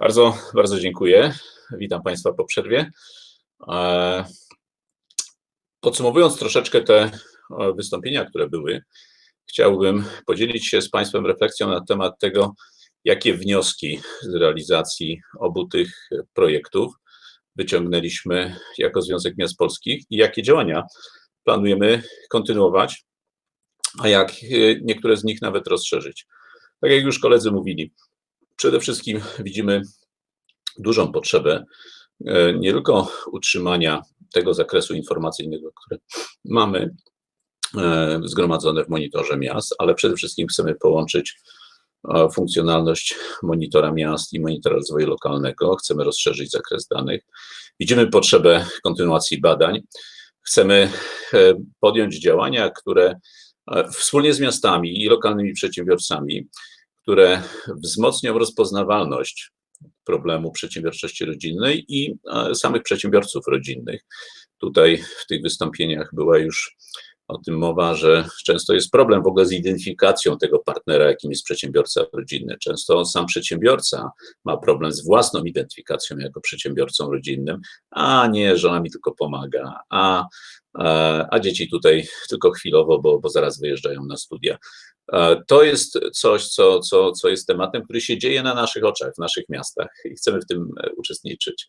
Bardzo, bardzo dziękuję. Witam Państwa po przerwie. E, Podsumowując troszeczkę te e, wystąpienia, które były, chciałbym podzielić się z Państwem refleksją na temat tego, jakie wnioski z realizacji obu tych projektów wyciągnęliśmy jako Związek Miast Polskich i jakie działania planujemy kontynuować, a jak e, niektóre z nich nawet rozszerzyć. Tak jak już koledzy mówili, przede wszystkim widzimy dużą potrzebę e, nie tylko utrzymania tego zakresu informacyjnego, który mamy e, zgromadzone w monitorze miast, ale przede wszystkim chcemy połączyć e, funkcjonalność monitora miast i monitora rozwoju lokalnego. Chcemy rozszerzyć zakres danych. Widzimy potrzebę kontynuacji badań. Chcemy podjąć działania, które wspólnie z miastami i lokalnymi przedsiębiorcami które wzmocnią rozpoznawalność problemu przedsiębiorczości rodzinnej i e, samych przedsiębiorców rodzinnych. Tutaj w tych wystąpieniach była już o tym mowa, że często jest problem w ogóle z identyfikacją tego partnera, jakim jest przedsiębiorca rodzinny. Często sam przedsiębiorca ma problem z własną identyfikacją jako przedsiębiorcą rodzinnym, a nie, żona mi tylko pomaga, a, a, a dzieci tutaj tylko chwilowo, bo, bo zaraz wyjeżdżają na studia. E, to jest coś, co, co, co jest tematem, który się dzieje na naszych oczach, w naszych miastach i chcemy w tym e, uczestniczyć.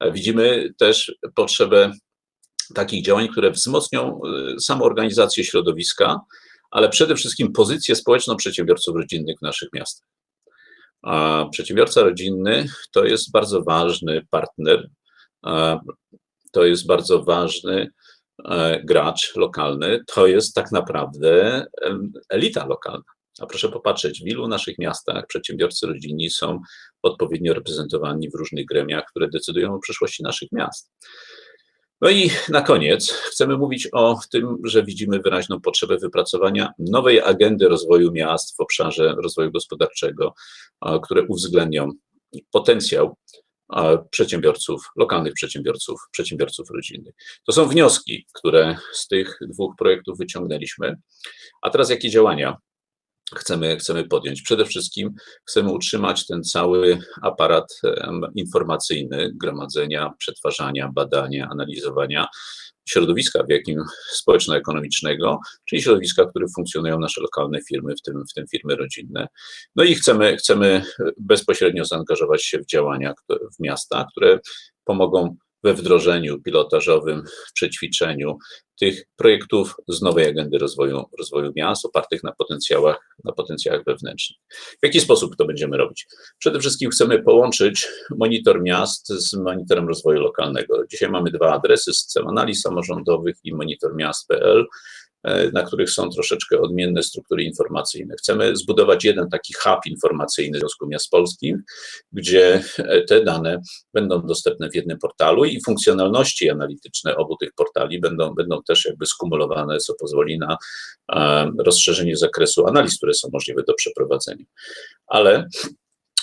E, widzimy też potrzebę takich działań, które wzmocnią samoorganizację środowiska, ale przede wszystkim pozycję społeczną przedsiębiorców rodzinnych w naszych miastach. A przedsiębiorca rodzinny to jest bardzo ważny partner, to jest bardzo ważny E, gracz lokalny to jest tak naprawdę elita lokalna. A proszę popatrzeć, w ilu naszych miastach przedsiębiorcy rodzinni są odpowiednio reprezentowani w różnych gremiach, które decydują o przyszłości naszych miast. No i na koniec chcemy mówić o tym, że widzimy wyraźną potrzebę wypracowania nowej agendy rozwoju miast w obszarze rozwoju gospodarczego, które uwzględnią potencjał przedsiębiorców, lokalnych przedsiębiorców, przedsiębiorców rodzinnych. To są wnioski, które z tych dwóch projektów wyciągnęliśmy. A teraz jakie działania chcemy, chcemy podjąć? Przede wszystkim chcemy utrzymać ten cały aparat informacyjny, gromadzenia, przetwarzania, badania, analizowania środowiska, w jakim społeczno-ekonomicznego, czyli środowiska, w którym funkcjonują nasze lokalne firmy, w tym, w tym firmy rodzinne. No i chcemy, chcemy bezpośrednio zaangażować się w działania w miasta, które pomogą we wdrożeniu pilotażowym, przećwiczeniu tych projektów z nowej agendy rozwoju, rozwoju miast opartych na potencjałach, na potencjałach wewnętrznych. W jaki sposób to będziemy robić? Przede wszystkim chcemy połączyć monitor miast z monitorem rozwoju lokalnego. Dzisiaj mamy dwa adresy, system analiz samorządowych i monitor miast.pl. E, na których są troszeczkę odmienne struktury informacyjne. Chcemy zbudować jeden taki hub informacyjny w Związku Miast Polskich, gdzie e, te dane będą dostępne w jednym portalu i funkcjonalności analityczne obu tych portali będą, będą też jakby skumulowane, co pozwoli na e, rozszerzenie zakresu analiz, które są możliwe do przeprowadzenia. Ale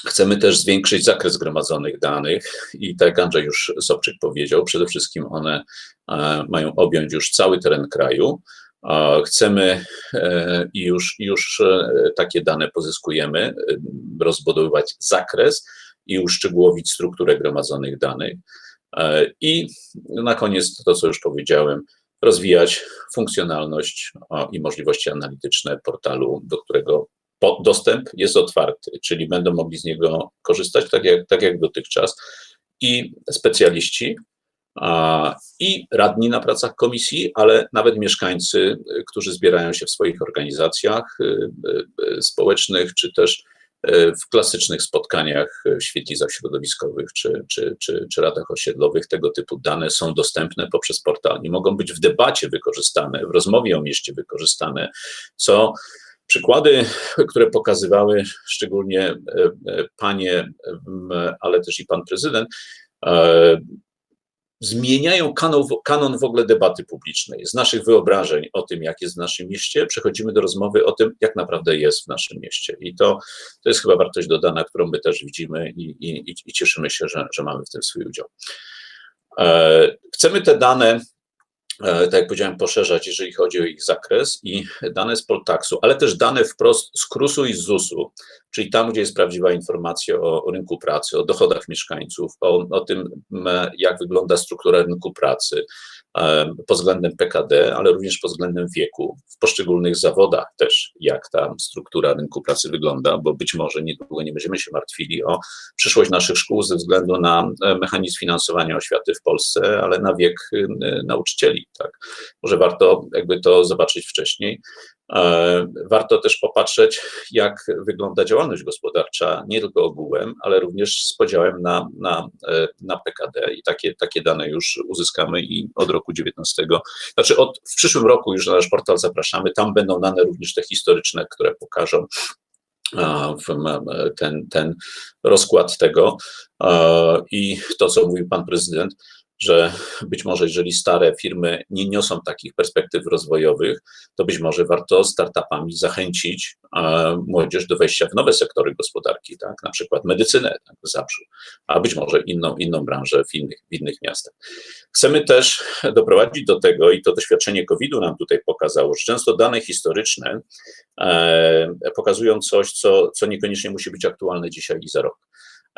Chcemy też zwiększyć zakres gromadzonych danych i tak Andrzej już Sobczyk powiedział, przede wszystkim one mają objąć już cały teren kraju, Chcemy e, i już, już e, takie dane pozyskujemy, e, rozbudowywać zakres i uszczegółowić strukturę gromadzonych danych. I na koniec to, co już powiedziałem, rozwijać funkcjonalność i możliwości analityczne portalu, do którego dostęp jest otwarty, czyli będą mogli z niego korzystać tak jak, tak jak dotychczas i specjaliści, i radni na pracach komisji, ale nawet mieszkańcy, którzy zbierają się w swoich organizacjach y, y, y, społecznych, czy też w klasycznych spotkaniach w świetlizach środowiskowych czy, czy, czy, czy radach osiedlowych. Tego typu dane są dostępne poprzez portal i mogą być w debacie wykorzystane, w rozmowie o mieście wykorzystane, co przykłady, które pokazywały szczególnie panie, ale też i pan prezydent, zmieniają kanon, kanon w ogóle debaty publicznej. Z naszych wyobrażeń o tym, jak jest w naszym mieście, przechodzimy do rozmowy o tym, jak naprawdę jest w naszym mieście. I to, to jest chyba wartość dodana, którą my też widzimy i, i, i cieszymy się, że, że mamy w tym swój udział. E, chcemy te dane tak jak powiedziałem, poszerzać, jeżeli chodzi o ich zakres i dane z Poltaxu, ale też dane wprost z KRUS-u i z ZUS-u, czyli tam, gdzie jest prawdziwa informacja o, o rynku pracy, o dochodach mieszkańców, o, o tym, jak wygląda struktura rynku pracy, pod względem PKD, ale również pod względem wieku, w poszczególnych zawodach też, jak ta struktura rynku pracy wygląda, bo być może niedługo nie będziemy się martwili o przyszłość naszych szkół ze względu na e, mechanizm finansowania oświaty w Polsce, ale na wiek e, nauczycieli. Tak. Może warto jakby to zobaczyć wcześniej. E, warto też popatrzeć, jak wygląda działalność gospodarcza, nie tylko ogółem, ale również z podziałem na, na, e, na PKD i takie, takie dane już uzyskamy i od roku 19, znaczy od, w przyszłym roku już na nasz portal zapraszamy, tam będą dane również te historyczne, które pokażą ten, ten rozkład tego. I to, co mówił pan prezydent, że być może jeżeli stare firmy nie niosą takich perspektyw rozwojowych, to być może warto startupami zachęcić e, młodzież do wejścia w nowe sektory gospodarki, tak, na przykład medycynę tak, w Zabrzu, a być może inną, inną branżę w innych, w innych miastach. Chcemy też doprowadzić do tego, i to doświadczenie COVID-u nam tutaj pokazało, że często dane historyczne e, pokazują coś, co, co niekoniecznie musi być aktualne dzisiaj i za rok.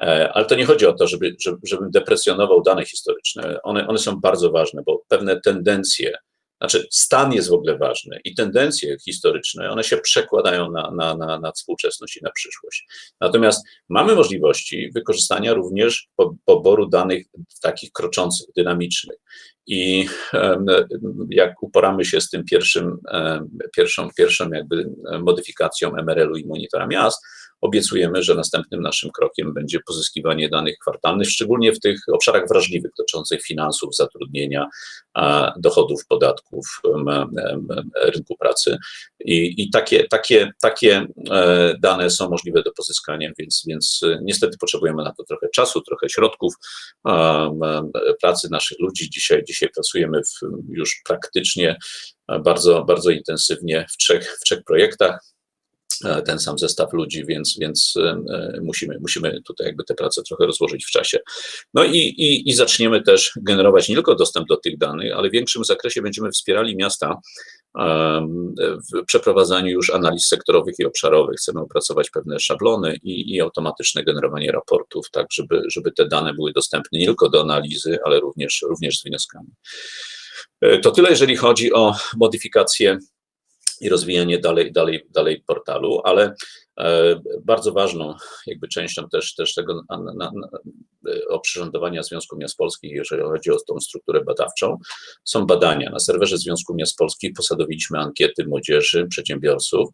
E, ale to nie chodzi o to, żeby, żeby, żebym deprecjonował dane historyczne. One, one są bardzo ważne, bo pewne tendencje, znaczy stan jest w ogóle ważny i tendencje historyczne, one się przekładają na, na, na, na współczesność i na przyszłość. Natomiast mamy możliwości wykorzystania również poboru danych takich kroczących, dynamicznych. I jak uporamy się z tym pierwszym, pierwszą, pierwszą jakby modyfikacją MRL-u i monitora miast, obiecujemy, że następnym naszym krokiem będzie pozyskiwanie danych kwartalnych, szczególnie w tych obszarach wrażliwych dotyczących finansów, zatrudnienia, dochodów, podatków, rynku pracy. I, i takie, takie, takie e, dane są możliwe do pozyskania, więc, więc e, niestety potrzebujemy na to trochę czasu, trochę środków pracy naszych ludzi. Dzisiaj, dzisiaj pracujemy w, już praktycznie bardzo, bardzo intensywnie w trzech, w trzech projektach E, ten sam zestaw ludzi, więc, więc e, musimy, musimy tutaj jakby tę pracę trochę rozłożyć w czasie. No i, i, i zaczniemy też generować nie tylko dostęp do tych danych, ale w większym zakresie będziemy wspierali miasta w przeprowadzaniu już analiz sektorowych i obszarowych. Chcemy opracować pewne szablony i, i automatyczne generowanie raportów, tak żeby, żeby te dane były dostępne nie tylko do analizy, ale również, również z wnioskami. E, to tyle, jeżeli chodzi o modyfikację i rozwijanie dalej, dalej, dalej portalu, ale bardzo ważną jakby częścią też, też tego na, oprzyrządowania Związku Miast Polskich, jeżeli chodzi o tą strukturę badawczą, są badania. Na serwerze Związku Miast Polskich posadowiliśmy ankiety młodzieży, przedsiębiorców,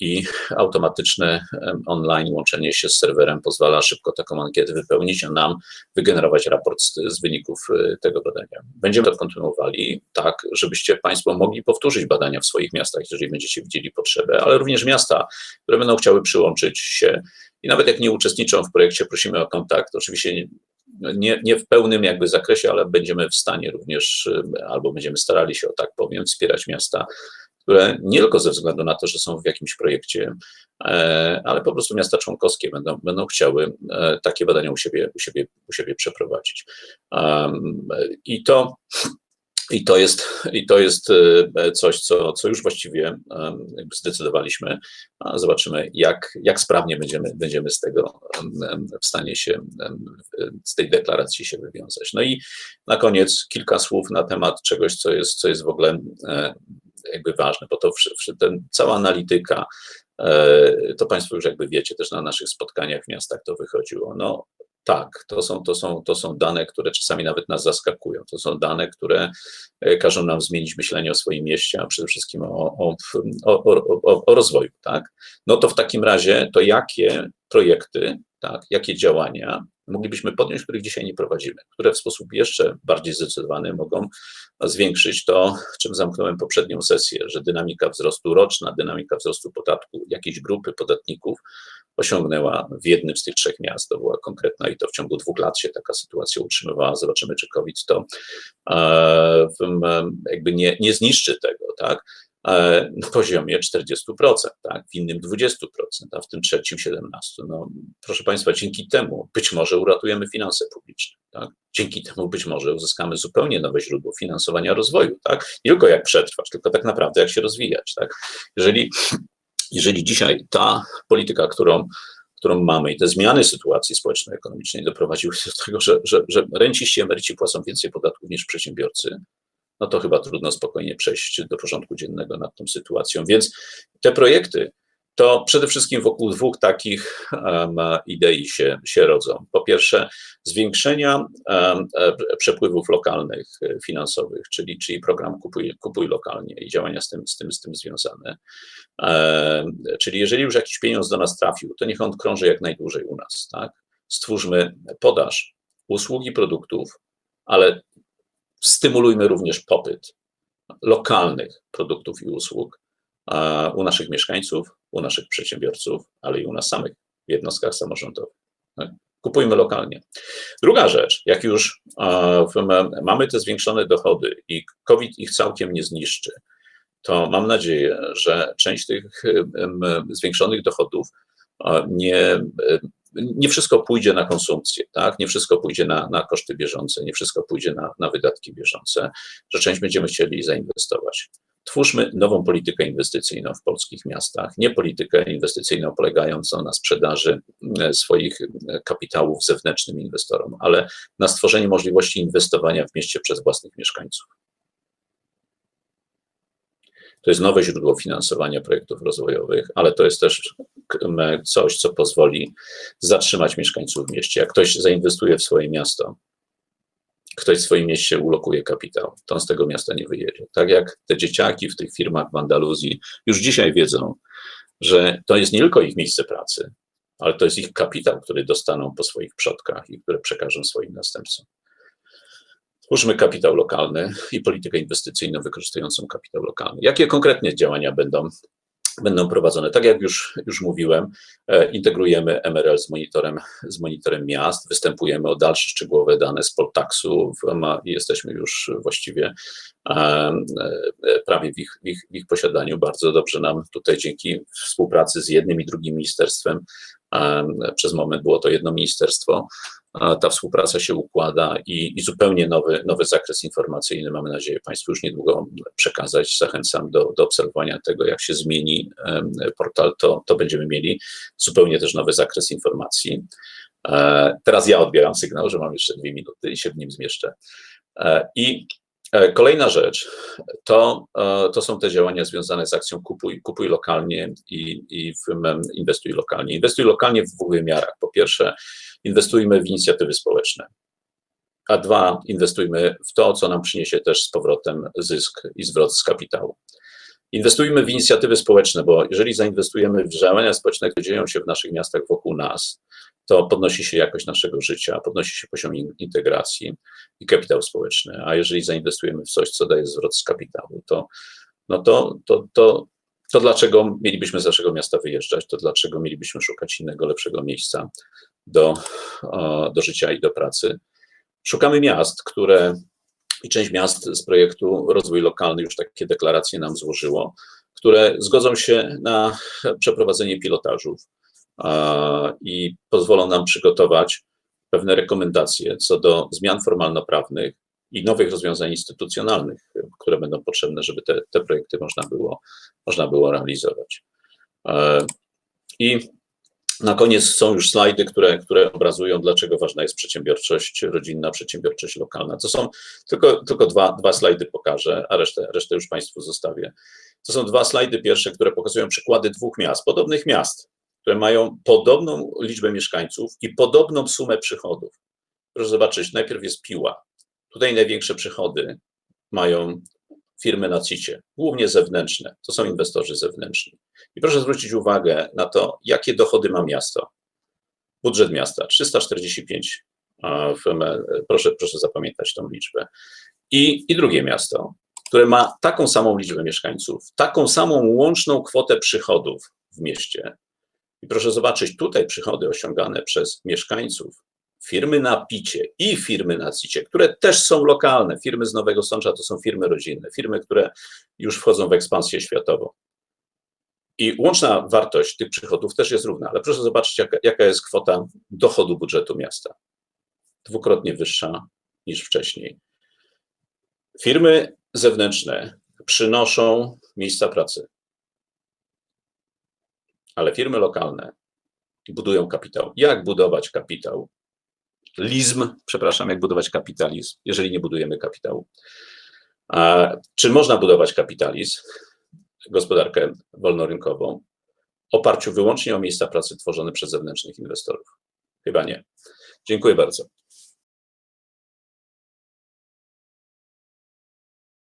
i automatyczne online łączenie się z serwerem pozwala szybko taką ankietę wypełnić, a nam wygenerować raport z, z, wyników e, tego badania. Będziemy to kontynuowali tak, żebyście Państwo mogli powtórzyć badania w swoich miastach, jeżeli będziecie widzieli potrzebę, ale również miasta, które będą chciały przyłączyć się i nawet jak nie uczestniczą w projekcie, prosimy o kontakt. Oczywiście nie, nie, w pełnym jakby zakresie, ale będziemy w stanie również, e, albo będziemy starali się, o tak powiem, wspierać miasta które nie tylko ze względu na to, że są w jakimś projekcie, e, ale po prostu miasta członkowskie będą, będą chciały e, takie badania u siebie, u siebie, u siebie przeprowadzić. I to i to jest, i to jest e, coś, co, co już właściwie zdecydowaliśmy. Zobaczymy, jak, jak sprawnie będziemy, będziemy z tego w stanie się, z tej deklaracji się wywiązać. No i na koniec kilka słów na temat czegoś, co jest, co jest w ogóle jakby ważne, bo to ten, cała analityka, to Państwo już jakby wiecie, też na naszych spotkaniach w miastach to wychodziło. No tak, to są, to, są, to są dane, które czasami nawet nas zaskakują. To są dane, które e, każą nam zmienić myślenie o swoim mieście, a przede wszystkim o, o, o, o, o rozwoju. Tak? No to w takim razie, to jakie projekty, tak, jakie działania moglibyśmy podjąć, których dzisiaj nie prowadzimy, które w sposób jeszcze bardziej zdecydowany mogą zwiększyć to, czym zamknąłem poprzednią sesję, że dynamika wzrostu roczna, dynamika wzrostu podatku jakiejś grupy podatników osiągnęła w jednym z tych trzech miast. To była konkretna i to w ciągu dwóch lat się taka sytuacja utrzymywała. Zobaczymy, czy COVID to e, jakby nie, nie zniszczy tego, tak? E, na poziomie 40%, tak? w innym 20%, a w tym trzecim 17%. No, proszę Państwa, dzięki temu być może uratujemy finanse publiczne. Tak? Dzięki temu być może uzyskamy zupełnie nowe źródło finansowania rozwoju. Tak? Nie tylko jak przetrwać, tylko tak naprawdę jak się rozwijać. Tak? Jeżeli, jeżeli dzisiaj ta polityka, którą którą mamy i te zmiany sytuacji społeczno-ekonomicznej doprowadziły do tego, że, że, że renciści emeryci płacą więcej podatków niż przedsiębiorcy, no to chyba trudno spokojnie przejść do porządku dziennego nad tą sytuacją. Więc te projekty to przede wszystkim wokół dwóch takich um, idei się, się rodzą. Po pierwsze, zwiększenia um, przepływów lokalnych e, finansowych, czyli, czyli program kupuj, kupuj lokalnie i działania z tym, z tym, z tym związane. Czyli jeżeli już jakiś pieniądz do nas trafił, to niech on krąży jak najdłużej u nas. Tak? Stwórzmy podaż usługi, produktów, ale stymulujmy również popyt lokalnych produktów i usług u naszych mieszkańców, u naszych przedsiębiorców, ale i u nas samych w jednostkach samorządowych. Tak? Kupujmy lokalnie. Druga rzecz, jak już mamy te zwiększone dochody i COVID ich całkiem nie zniszczy, to mam nadzieję, że część tych zwiększonych dochodów nie, nie wszystko pójdzie na konsumpcję, tak? nie wszystko pójdzie na, na koszty bieżące, nie wszystko pójdzie na, na wydatki bieżące, że część będziemy chcieli zainwestować. Twórzmy nową politykę inwestycyjną w polskich miastach, nie politykę inwestycyjną polegającą na sprzedaży e, swoich e, kapitałów zewnętrznym inwestorom, ale na stworzeniu możliwości inwestowania w mieście przez własnych mieszkańców. To jest nowe źródło finansowania projektów rozwojowych, ale to jest też coś, co pozwoli zatrzymać mieszkańców w mieście. Jak ktoś zainwestuje w swoje miasto, ktoś w swoim mieście ulokuje kapitał, to on z tego miasta nie wyjedzie. Tak jak te dzieciaki w tych firmach w Andaluzji już dzisiaj wiedzą, że to jest nie tylko ich miejsce pracy, ale to jest ich kapitał, który dostaną po swoich przodkach i które przekażą swoim następcom. Twórzmy kapitał lokalny i politykę inwestycyjną wykorzystującą kapitał lokalny. Jakie konkretnie działania będą będą prowadzone. Tak jak już, już mówiłem, e, integrujemy MRL z monitorem, z monitorem miast, występujemy o dalsze szczegółowe dane z Poltaxu jesteśmy już właściwie e, e, prawie w ich, w, ich, w ich posiadaniu. Bardzo dobrze nam tutaj dzięki współpracy z jednym i drugim ministerstwem, przez moment było to jedno ministerstwo, ta współpraca się układa i, i, zupełnie nowy, nowy zakres informacyjny, mamy nadzieję, Państwu już niedługo przekazać. Zachęcam do, do obserwowania tego, jak się zmieni portal, to, to będziemy mieli zupełnie też nowy zakres informacji. E, teraz ja odbieram sygnał, że mam jeszcze dwie minuty i się w nim zmieszczę. E, I Kolejna rzecz to, to są te działania związane z akcją kupuj, kupuj lokalnie i, i inwestuj lokalnie. Inwestuj lokalnie w dwóch wymiarach. Po pierwsze, inwestujmy w inicjatywy społeczne. A dwa, inwestujmy w to, co nam przyniesie też z powrotem zysk i zwrot z kapitału. Inwestujmy w inicjatywy społeczne, bo jeżeli zainwestujemy w działania społeczne, które dzieją się w naszych miastach wokół nas, to podnosi się jakość naszego życia, podnosi się poziom integracji i kapitał społeczny. A jeżeli zainwestujemy w coś, co daje zwrot z kapitału, to, no to, to, to, to dlaczego mielibyśmy z naszego miasta wyjeżdżać? To dlaczego mielibyśmy szukać innego, lepszego miejsca do, do życia i do pracy? Szukamy miast, które i część miast z projektu Rozwój Lokalny już takie deklaracje nam złożyło, które zgodzą się na przeprowadzenie pilotażów i pozwolą nam przygotować pewne rekomendacje co do zmian formalno-prawnych i nowych rozwiązań instytucjonalnych, które będą potrzebne, żeby te, te projekty można było, można było realizować. I na koniec są już slajdy, które, które obrazują, dlaczego ważna jest przedsiębiorczość rodzinna, przedsiębiorczość lokalna. To są tylko, tylko dwa, dwa slajdy pokażę, a resztę, resztę już Państwu zostawię. To są dwa slajdy pierwsze, które pokazują przykłady dwóch miast, podobnych miast, które mają podobną liczbę mieszkańców i podobną sumę przychodów. Proszę zobaczyć, najpierw jest Piła. Tutaj największe przychody mają firmy na CIT-ie, głównie zewnętrzne. To są inwestorzy zewnętrzni. I proszę zwrócić uwagę na to, jakie dochody ma miasto. Budżet miasta 345. Proszę, proszę zapamiętać tą liczbę. I, I drugie miasto, które ma taką samą liczbę mieszkańców, taką samą łączną kwotę przychodów w mieście. I proszę zobaczyć, tutaj przychody osiągane przez mieszkańców firmy na picie i firmy na cicie, które też są lokalne, firmy z Nowego Sącza to są firmy rodzinne, firmy, które już wchodzą w ekspansję światową. I łączna wartość tych przychodów też jest równa, ale proszę zobaczyć, jaka, jaka jest kwota dochodu budżetu miasta. Dwukrotnie wyższa niż wcześniej. Firmy zewnętrzne przynoszą miejsca pracy, ale firmy lokalne budują kapitał. Jak budować kapitał? Lizm, przepraszam, jak budować kapitalizm, jeżeli nie budujemy kapitału. A czy można budować kapitalizm, gospodarkę wolnorynkową, w oparciu wyłącznie o miejsca pracy tworzone przez zewnętrznych inwestorów? Chyba nie. Dziękuję bardzo.